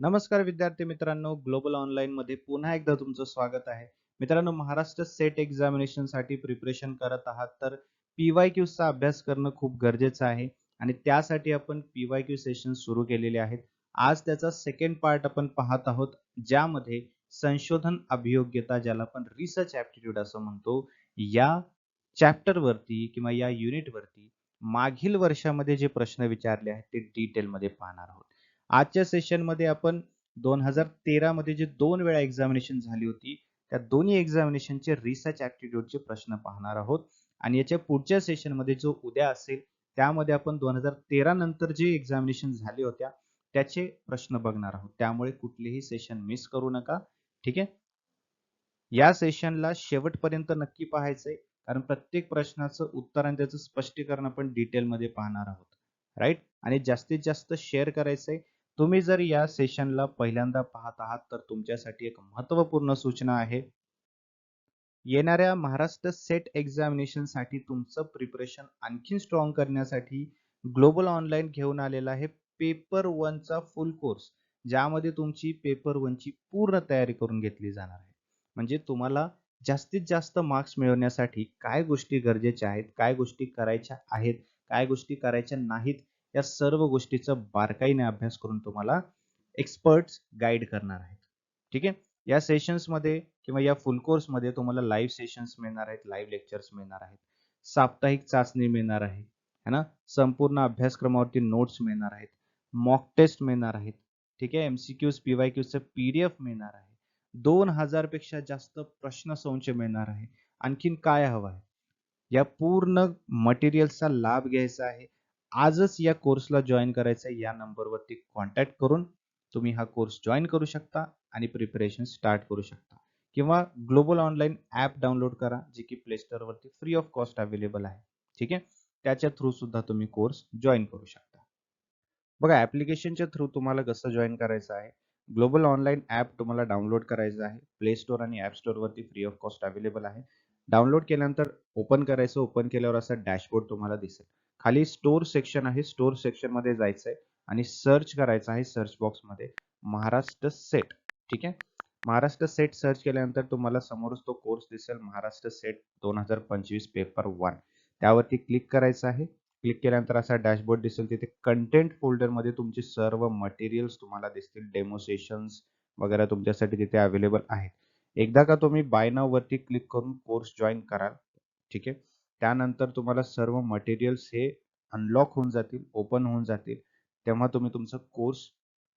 नमस्कार विद्यार्थी मित्रांनो ग्लोबल ऑनलाईन मध्ये पुन्हा एकदा तुमचं स्वागत आहे. मित्रांनो महाराष्ट्र सेट एक्झामिनेशनसाठी प्रिपरेशन करत आहात तर पीवाय क्यू चा अभ्यास करणं खूप गरजेचं आहे आणि त्यासाठी आपण पीवाय क्यू सेशन सुरू केलेले आहेत. आज त्याचा सेकंड पार्ट आपण पाहत आहोत ज्यामध्ये संशोधन अभियोग्यता ज्याला आपण रिसर्च ऍप्टिट्यूड असं म्हणतो या चॅप्टर वरती किंवा या युनिट वरती मागील वर्षामध्ये जे प्रश्न विचारले आहेत ते डिटेल मध्ये पाहणार आहोत. आजच्या सेशनमध्ये आपण दोन हजार तेरा मध्ये जे दोन वेळा एक्झामिनेशन झाली होती त्या दोन्ही एक्झामिनेशनचे रिसर्च ऍप्टिट्यूडचे प्रश्न पाहणार आहोत. आणि याच्या पुढच्या सेशनमध्ये जो उद्या असेल त्यामध्ये आपण दोन हजार तेरा नंतर जे एक्झामिनेशन झाले होत्या त्याचे प्रश्न बघणार आहोत. त्यामुळे कुठलेही सेशन मिस करू नका. ठीक आहे? या सेशनला शेवटपर्यंत नक्की पाहायचंय कारण प्रत्येक प्रश्नाचं उत्तर आणि त्याचं स्पष्टीकरण आपण डिटेलमध्ये पाहणार आहोत. राईट आणि जास्तीत जास्त शेअर करायचंय. तुम्ही जर या सेशनला पहिल्यांदा पाहत आहात तर तुमच्यासाठी एक महत्त्वपूर्ण सूचना आहे. येणाऱ्या महाराष्ट्र सेट एक्झामिनेशनसाठी तुमचं प्रिपरेशन आणखी स्ट्रॉंग करण्यासाठी ग्लोबल ऑनलाईन घेऊन आलेला आहे पेपर वनचा फुल कोर्स ज्यामध्ये तुमची पेपर वनची पूर्ण तयारी करून घेतली जाणार आहे. म्हणजे तुम्हाला जास्तीत जास्त मार्क्स मिळवण्यासाठी काय गोष्टी गरजेच्या आहेत काय गोष्टी करायच्या आहेत काय गोष्टी करायच्या नाहीत या सर्व गोष्टीचा बारकाईने अभ्यास करून तुम्हाला एक्सपर्ट्स गाईड करणार आहेत. ठीक आहे? या सेशन्समध्ये किंवा या फुल कोर्समध्ये तुम्हाला लाईव्ह सेशन्स मिळणार आहेत लाईव्ह लेक्चर्स मिळणार आहेत साप्ताहिक चाचणी मिळणार आहे है ना? संपूर्ण अभ्यासक्रमावरती नोट्स मिळणार आहेत मॉक टेस्ट मिळणार आहेत ठीक आहे? एमसीक्यूज पीवाय क्यूजचं पीडीएफ मिळणार आहे. दोन हजारपेक्षा जास्त प्रश्न संच मिळणार आहे. आणखीन काय हवं आहे? या पूर्ण मटेरियलचा लाभ घ्यायचा आहे. आजच या कोर्सला जॉईन करायचं आहे. या नंबरवरती कॉन्टॅक्ट करून तुम्ही हा कोर्स जॉईन करू शकता आणि प्रिपरेशन स्टार्ट करू शकता. किंवा ग्लोबल ऑनलाईन ॲप डाउनलोड करा जे की प्ले वरती फ्री ऑफ कॉस्ट अवेलेबल आहे. ठीक आहे? त्याच्या थ्रू सुद्धा तुम्ही कोर्स जॉईन करू शकता. बघा ॲप्लिकेशनच्या थ्रू तुम्हाला कसं जॉईन करायचं आहे? ग्लोबल ऑनलाईन ॲप तुम्हाला डाउनलोड करायचं आहे. प्ले स्टोअर आणि ॲप स्टोअरवरती फ्री ऑफ कॉस्ट अवेलेबल आहे. डाउनलोड केल्यानंतर ओपन करायचं. ओपन केल्यावर असा डॅशबोर्ड तुम्हाला दिसेल. खाली स्टोर सेक्शन आहे. स्टोर सेक्शनमध्ये जायचंय आणि सर्च करायचं आहे सर्च बॉक्समध्ये. महाराष्ट्र सेट ठीक आहे? महाराष्ट्र सेट सर्च केल्यानंतर तुम्हाला समोरच तो कोर्स दिसेल. महाराष्ट्र सेट दोन हजार पंचवीस पेपर वन त्यावरती क्लिक करायचं आहे. क्लिक केल्यानंतर असा डॅशबोर्ड दिसेल. तिथे कंटेंट फोल्डरमध्ये तुमचे सर्व मटेरियल्स तुम्हाला दिसतील. डेमो सेशन्स वगैरे तुमच्यासाठी तिथे अवेलेबल आहेत. एकदा का तुम्ही बाय नाव वरती क्लिक करून कोर्स जॉईन कराल. ठीक आहे? त्यानंतर तुम्हाला सर्व मटेरियल्स हे अनलॉक होऊन जातील ओपन होऊन जातील. तेव्हा तुम्ही तुमचा कोर्स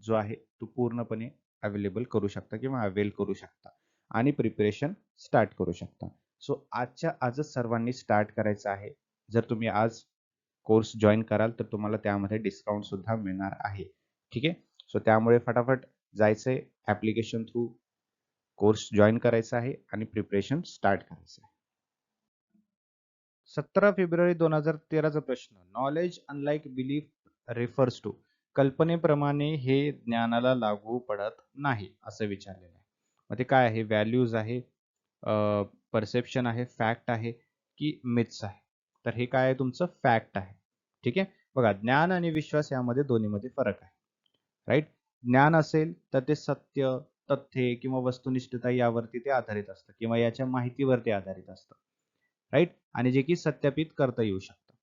जो आहे तो पूर्णपणे अवेलेबल करू शकता किंवा अवेल करू शकता आणि प्रिपरेशन स्टार्ट करू शकता. सो आजच्या आजच सर्वांनी स्टार्ट करायचं आहे. जर तुम्ही आज कोर्स जॉईन कराल तर तुम्हाला त्यामध्ये डिस्काउंट सुद्धा मिळणार आहे. ठीक आहे? सो त्यामुळे फटाफट जायचंय ऍप्लिकेशन थ्रू कोर्स जॉईन करायचा आहे आणि प्रिपरेशन स्टार्ट करायचं आहे. सतरा फेब्रुवारी दोन हजार तेराचा प्रश्न. Knowledge unlike belief refers to कल्पनेप्रमाणे हे ज्ञानाला लागू पडत नाही असं विचारलेलं आहे. मग ते काय आहे? व्हॅल्यूज आहे परसेप्शन आहे फॅक्ट आहे की मिथ्स आहे? तर हे काय आहे तुमचं? फॅक्ट आहे. ठीक आहे? बघा ज्ञान आणि विश्वास यामध्ये दोन्हीमध्ये फरक आहे. राईट ज्ञान असेल तर ते सत्य तथ्ये किंवा वस्तुनिष्ठता यावरती ते आधारित असतं किंवा याच्या माहितीवरती आधारित असतं. राईट आणि जे की सत्यापित करता येऊ शकतं.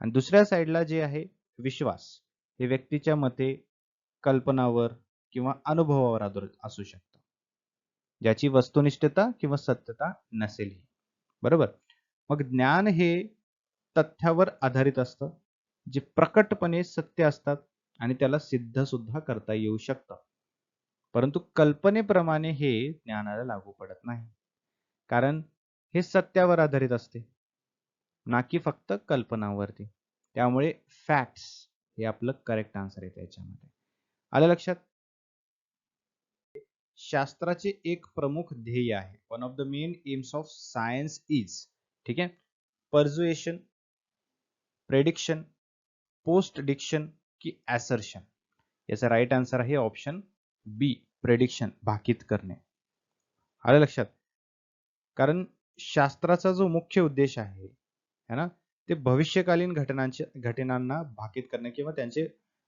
आणि दुसऱ्या साईडला जे आहे विश्वास हे व्यक्तीच्या मते कल्पनावर किंवा अनुभवावर आधारित असू शकतं. ज्याची वस्तुनिष्ठता किंवा सत्यता नसेल बरोबर? मग ज्ञान हे तथ्यावर आधारित असतं जे प्रकटपणे सत्य असतात आणि त्याला सिद्ध सुद्धा करता येऊ शकतं. परंतु कल्पनेप्रमाणे हे ज्ञानाला लागू पडत नाही. कारण हे सत्यावर आधारित असते. ना की फक्त कल्पनावरती. त्यामुळे फॅक्ट्स हे आपलं करेक्ट आन्सर आहे त्याच्यामध्ये. आलं लक्षात? शास्त्राचे एक प्रमुख ध्येय आहे. One of the main aims of science is ठीक आहे? परज्युएशन प्रेडिक्शन पोस्ट डिक्शन की ऍसर्शन याचा राईट आन्सर आहे ऑप्शन बी प्रेडिक्शन भाकीत करणे. आलं लक्षात? कारण शास्त्राचा जो मुख्य उद्देश आहे है ना? ते भविष्यकालीन घटनांचे घटनांना भाकीत करणे किंवा त्यांचे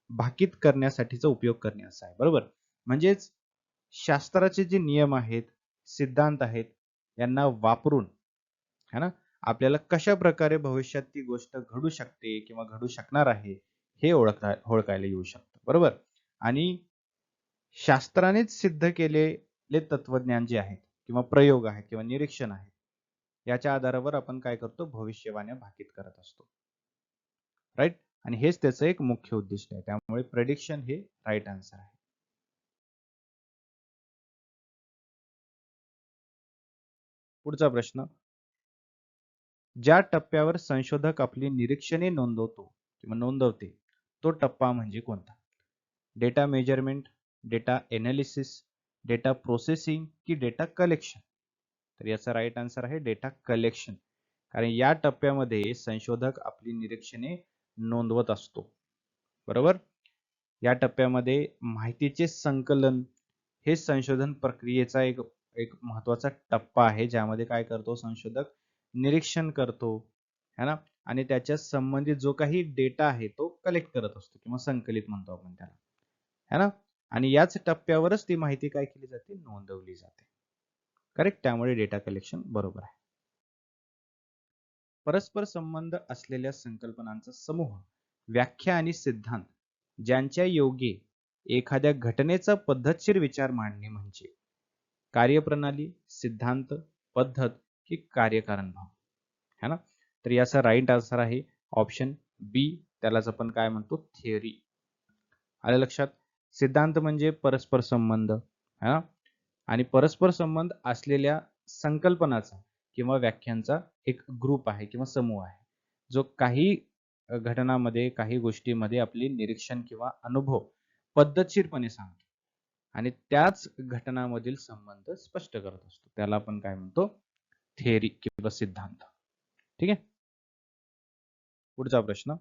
भाकीत करण्यासाठीचा उपयोग करणे असा आहे बरोबर? म्हणजेच शास्त्राचे जे नियम आहेत सिद्धांत आहेत यांना वापरून है ना? आपल्याला कशा प्रकारे भविष्यात ती गोष्ट घडू शकते किंवा घडू शकणार आहे हे ओळखता ओळखायला येऊ शकतं बरोबर? आणि शास्त्रानेच सिद्ध केलेले तत्वज्ञान जे आहेत किंवा प्रयोग आहेत किंवा निरीक्षण आहेत याच्या आधारावर आपण काय करतो? भविष्यवाण्या भाकीत करत असतो. राईट आणि हेच त्याचं एक मुख्य उद्दिष्ट आहे. त्यामुळे प्रेडिक्शन हे राईट आन्सर आहे. पुढचा प्रश्न. ज्या टप्प्यावर संशोधक आपली निरीक्षणे नोंदवतो किंवा नोंदवते तो टप्पा म्हणजे कोणता? Data measurement data analysis data processing की डेटा कलेक्शन तर याचा राईट आन्सर आहे डेटा कलेक्शन कारण या टप्प्यामध्ये संशोधक आपली निरीक्षणे नोंदवत असतो. बरोबर? या टप्प्यामध्ये माहितीचे संकलन हे संशोधन प्रक्रियेचा एक एक महत्त्वाचा टप्पा आहे ज्यामध्ये काय करतो संशोधक? निरीक्षण करतो. है ना? आणि त्याच्या संबंधित जो काही डेटा आहे तो कलेक्ट करत असतो किंवा संकलित म्हणतो आपण त्याला. है ना? आणि याच टप्प्यावरच ती माहिती काय केली जाते? नोंदवली जाते. करेक्ट त्यामुळे डेटा कलेक्शन बरोबर आहे. परस्पर संबंध असलेल्या संकल्पनांचा समूह व्याख्या आणि सिद्धांत ज्यांच्या योगे एखाद्या घटनेचा पद्धतशीर विचार मांडणे म्हणजे कार्यप्रणाली सिद्धांत पद्धत की कार्यकारण भाव. है ना? तर याचा राईट आन्सर आहे ऑप्शन बी त्यालाच आपण काय म्हणतो? थिअरी आलं लक्षात? सिद्धांत म्हणजे परस्पर संबंध. है ना? आणि परस्पर संबंध असलेल्या संकल्पनाचा किंवा व्याख्यांचा एक ग्रुप आहे किंवा समूह आहे. जो काही घटनामध्ये काही गोष्टीमध्ये आपली निरीक्षण किंवा अनुभव पद्धतशीरपणे सांगतो आणि त्याच घटनामधील संबंध स्पष्ट करत असतो. त्याला आपण काय म्हणतो? थेअरी किंवा सिद्धांत. ठीक आहे? पुढचा प्रश्न.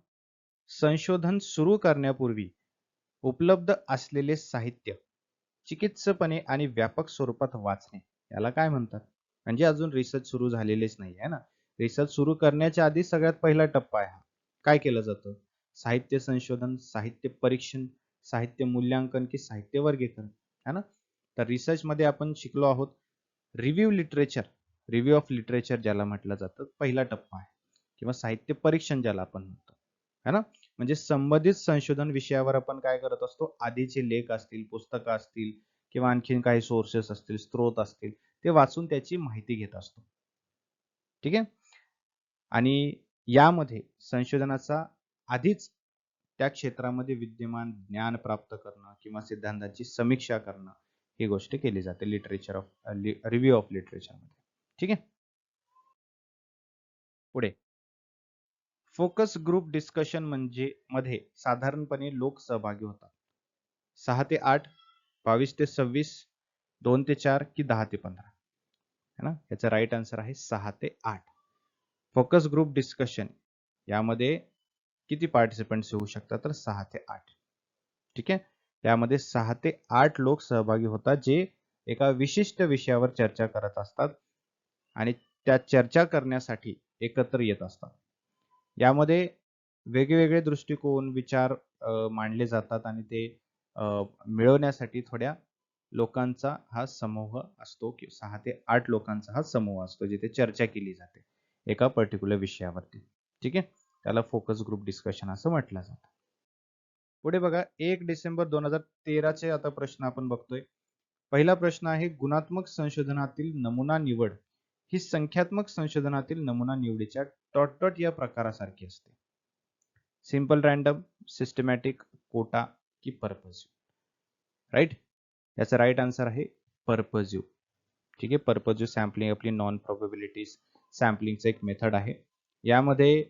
संशोधन सुरू करण्यापूर्वी उपलब्ध असलेले साहित्य चिकित्सपणे आणि व्यापक स्वरूपात वाचणे. याला काय म्हणतात? म्हणजे अजून रिसर्च सुरू झालेलेच नाही आहे ना? रिसर्च सुरू करण्याच्या आधी सगळ्यात पहिला टप्पा आहे हा. काय केलं जातं? साहित्य संशोधन साहित्य परीक्षण साहित्य मूल्यांकन की साहित्य वर्गीकरण. है ना? तर रिसर्च मध्ये आपण शिकलो आहोत review literature review of literature ज्याला म्हटलं जातं पहिला टप्पा आहे. किंवा साहित्य परीक्षण ज्याला आपण म्हणतो. है ना? म्हणजे संबंधित संशोधन विषयावर आपण काय करत असतो? आधीचे लेख असतील पुस्तकं असतील किंवा आणखीन काही सोर्सेस असतील स्त्रोत असतील ते वाचून त्याची माहिती घेत असतो. ठीक आहे? आणि यामध्ये संशोधनाचा आधीच त्या क्षेत्रामध्ये विद्यमान ज्ञान प्राप्त करणं किंवा सिद्धांताची समीक्षा करणं ही गोष्ट केली जाते लिटरेचर ऑफ रिव्ह्यू ऑफ लिटरेचरमध्ये ठीक आहे? पुढे. फोकस ग्रुप डिस्कशन म्हणजे मध्ये साधारणपणे लोक सहभागी होतात. सहा ते आठ बावीस ते सव्वीस दोन ते चार की दहा ते पंधरा. है ना? याचा राईट आन्सर आहे सहा ते आठ. फोकस ग्रुप डिस्कशन यामध्ये किती पार्टिसिपंट्स होऊ शकतात? तर सहा ते आठ. ठीक आहे? त्यामध्ये सहा ते आठ लोक सहभागी होतात जे एका विशिष्ट विषयावर चर्चा करत असतात आणि त्या चर्चा करण्यासाठी एकत्र येत असतात. यामध्ये वेगवेगळे दृष्टिकोन विचार मांडले जातात आणि ते मिळवण्यासाठी थोड्या लोकांचा हा समूह असतो की सहा ते आठ लोकांचा हा समूह असतो जिथे चर्चा केली जाते एका पर्टिक्युलर विषयावरती. ठीक आहे? त्याला फोकस ग्रुप डिस्कशन असं म्हटलं जातं. पुढे बघा एक डिसेंबर दोन हजार तेराचे आता प्रश्न आपण बघतोय. पहिला प्रश्न आहे गुणात्मक संशोधनातील नमुना निवड. ही संख्यात्मक संशोधनातील नमुना निवडीच्या टॉट या प्रकारासारखी असते. सिंपल रॅन्डम सिस्टमॅटिक कोटा की पर्पजिव्ह राईट याचा राईट आन्सर आहे पर्पजिव्ह ठीक आहे? पर्पजिव्ह सॅम्पलिंग आपली नॉन प्रोबेबिलिटीज सॅम्पलिंगचं एक मेथड आहे. यामध्ये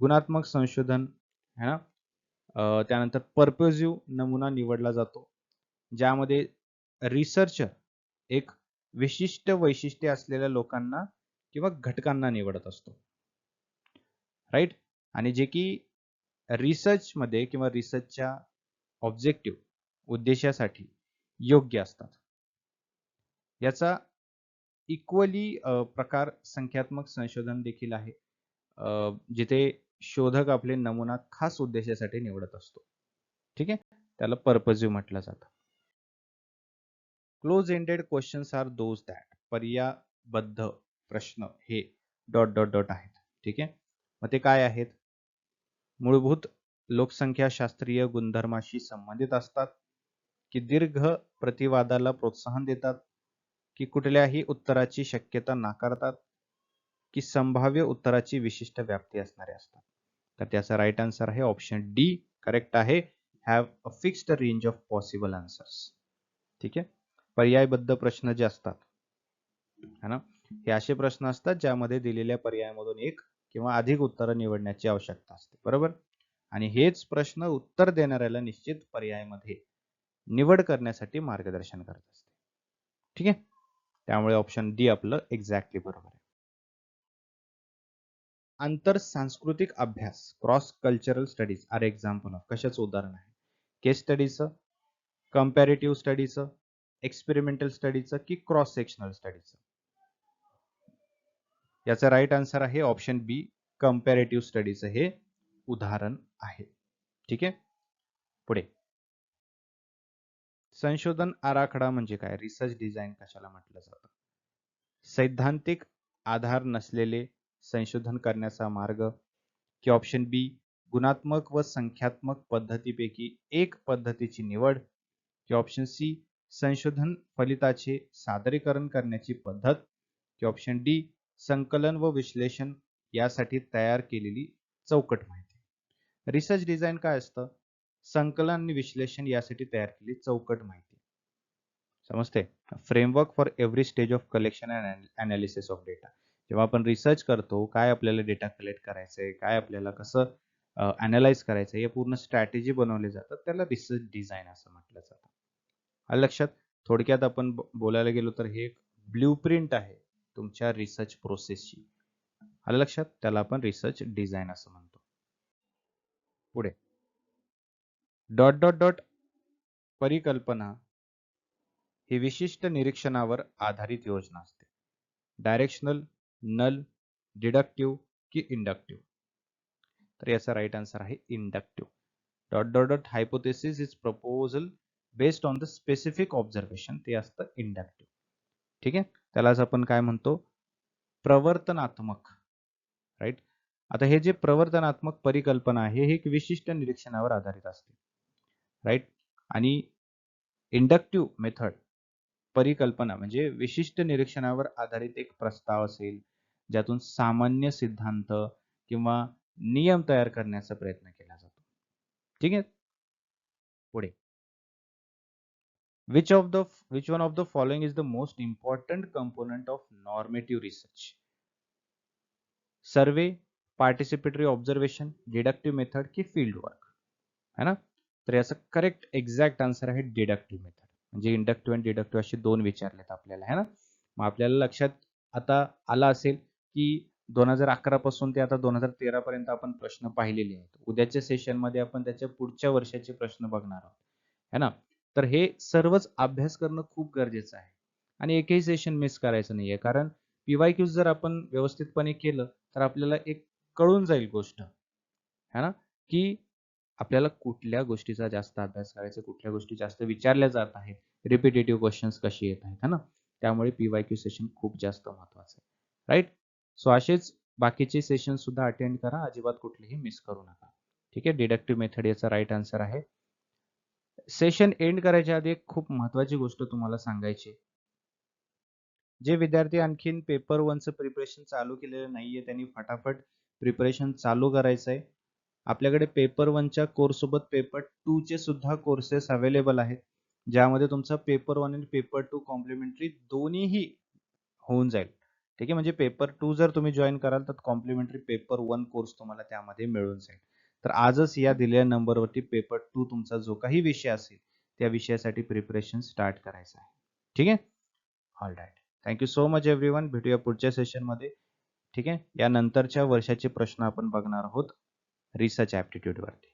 गुणात्मक संशोधन है ना? त्यानंतर पर्पजिव्ह नमुना निवडला जातो. ज्यामध्ये रिसर्चर एक विशिष्ट वैशिष्ट्ये असलेल्या लोकांना किंवा घटकांना निवडत असतो. राईट आणि जे की रिसर्च मध्ये किंवा रिसर्चच्या ऑब्जेक्टिव्ह उद्देशासाठी योग्य असतात. याचा इक्वली प्रकार संख्यात्मक संशोधन देखील आहे. जिथे शोधक आपले नमुना खास उद्देशासाठी निवडत असतो. ठीक आहे? त्याला पर्पजिव्ह म्हटलं जातं. Close ended questions are those that पर्यायबद्ध प्रश्न हे डॉट डॉट डॉट आहेत. ठीक आहे? मग ते काय आहेत? मूलभूत लोकसंख्या शास्त्रीय गुणधर्माशी संबंधित असतात की दीर्घ प्रतिवादाला प्रोत्साहन देतात की कुठल्याही उत्तराची शक्यता नाकारतात की संभाव्य उत्तराची विशिष्ट व्याप्ती असणारे असतात. तर त्याचा राईट आन्सर आहे ऑप्शन डी करेक्ट आहे. Have a fixed range of possible answers ठीक आहे? पर्यायबद्ध प्रश्न जे असतात. है ना? हे असे प्रश्न असतात ज्यामध्ये दिलेल्या पर्यायामधून एक किंवा अधिक उत्तर निवडण्याची आवश्यकता असते. बरोबर? आणि हेच प्रश्न उत्तर देणाऱ्याला निश्चित पर्यायामध्ये निवड करण्यासाठी मार्गदर्शन करत असते. ठीक आहे? त्यामुळे ऑप्शन डी आपलं एक्झॅक्टली बरोबर आहे. आंतर सांस्कृतिक अभ्यास cross cultural studies are example of कशाचं उदाहरण आहे? केस स्टडीचं कम्पॅरेटिव्ह स्टडीचं एक्सपेरिमेंटल स्टडीचं की क्रॉस सेक्शनल स्टडीचं याचा राईट आन्सर आहे ऑप्शन बी कम्पॅरेटिव्ह स्टडीचं हे उदाहरण आहे. ठीक आहे? पुढे. संशोधन आराखडा म्हणजे काय? रिसर्च डिझाईन कशाला म्हटलं जातं? सैद्धांतिक आधार नसलेले संशोधन करण्याचा मार्ग की ऑप्शन बी गुणात्मक व संख्यात्मक पद्धतीपैकी एक पद्धतीची निवड की ऑप्शन सी संशोधन फलिताचे सादरीकरण करण्याची पद्धत की ऑप्शन डी संकलन व विश्लेषण यासाठी तयार केलेली चौकट माहिती. रिसर्च डिझाईन काय असतं? संकलन आणि विश्लेषण यासाठी तयार केलेली चौकट माहिती. समजते framework for every stage of collection and analysis of data जेव्हा आपण रिसर्च करतो काय आपल्याला डेटा कलेक्ट करायचंय काय आपल्याला कसं अनालाइज करायचं या पूर्ण स्ट्रॅटेजी बनवले जातात. त्याला रिसर्च डिझाईन असं म्हटलं जातं. आलं लक्षात? थोडक्यात आपण बोलायला गेलो तर हे एक ब्ल्यू प्रिंट आहे तुमच्या रिसर्च प्रोसेसची आलं लक्षात? त्याला आपण रिसर्च डिझाईन असं म्हणतो. पुढे. डॉट डॉट डॉट परिकल्पना ही विशिष्ट निरीक्षणावर आधारित योजना असते. डायरेक्शनल नल डिडक्टिव्ह की इंडक्टिव्ह तर याचा राईट आन्सर आहे inductive dot dot dot hypothesis is proposal based on the specific observation ते असतं इंडक्टिव्ह ठीक आहे? त्यालाच आपण काय म्हणतो? प्रवर्तनात्मक. राईट आता हे जे प्रवर्तनात्मक परिकल्पना आहे हे एक विशिष्ट निरीक्षणावर आधारित असते. राईट आणि इंडक्टिव्ह मेथड परिकल्पना म्हणजे विशिष्ट निरीक्षणावर आधारित एक प्रस्ताव असेल ज्यातून सामान्य सिद्धांत किंवा नियम तयार करण्याचा प्रयत्न केला जातो. ठीक आहे? पुढे. Which of the which one of the following is the most important component of normative research? Survey participatory observation deductive method की फील्ड वर्क है ना? तर याचा करेक्ट एक्झॅक्ट आन्सर आहे डिडक्टिव्ह मेथड म्हणजे इंडक्टिव्ह आणि डिडक्टिव्ह असे दोन विचारलेत आपल्याला है ना? मग आपल्याला लक्षात आता आला असेल की दोन हजार अकरा पासून ते आता दोन हजार तेरा पर्यंत आपण प्रश्न पाहिलेले आहेत. उद्याच्या सेशनमध्ये आपण त्याच्या पुढच्या वर्षाचे प्रश्न बघणार आहोत. है ना? तर हे सर्वच अभ्यास करणं खूप गरजेचं आहे. आणि एकही सेशन मिस करायचं नाहीये. कारण पीवाय क्यूज जर आपण व्यवस्थितपणे केलं तर आपल्याला एक कळून जाईल गोष्ट. है ना? की आपल्याला कुठल्या गोष्टीचा जास्त अभ्यास करायचा कुठल्या गोष्टी जास्त विचारल्या जात आहेत. रिपिटेटिव्ह क्वेश्चन्स कशी येत आहेत है ना? त्यामुळे पीवाय क्यू सेशन खूप जास्त महत्वाचं आहे. राईट सो असेच बाकीचे सेशन सुद्धा अटेंड करा. अजिबात कुठलेही मिस करू नका. ठीक आहे? डिडक्टिव्ह मेथड याचा राईट आन्सर आहे. सेशन एंड करायच्या आधी एक खूप महत्वाची गोष्ट तुम्हाला सांगायची जे विद्यार्थी आणखीन पेपर वनचं प्रिपरेशन चालू केलेलं नाहीये त्यांनी फटाफट प्रिपरेशन चालू करायचं आहे आपल्याकडे पेपर वनच्या कोर्स सोबत पेपर टू चे सुद्धा कोर्सेस अवेलेबल आहेत. ज्यामध्ये तुमचा पेपर वन आणि पेपर टू कॉम्प्लिमेंटरी दोन्हीही होऊन जाईल. ठीक आहे? म्हणजे पेपर टू जर तुम्ही जॉईन कराल तर कॉम्प्लिमेंटरी पेपर वन कोर्स तुम्हाला त्यामध्ये मिळून जाईल. तर आजच या दिलेल्या नंबरवरती पेपर टू तुमचा जो काही विषय असेल त्या विषयासाठी प्रिपरेशन स्टार्ट करायचं आहे. ठीक आहे? All right thank you so much everyone भेटूया पुढच्या सेशनमध्ये ठीक आहे? या नंतरच्या वर्षाचे प्रश्न आपण बघणार आहोत. रिसर्च ॲप्टिट्यूडवरती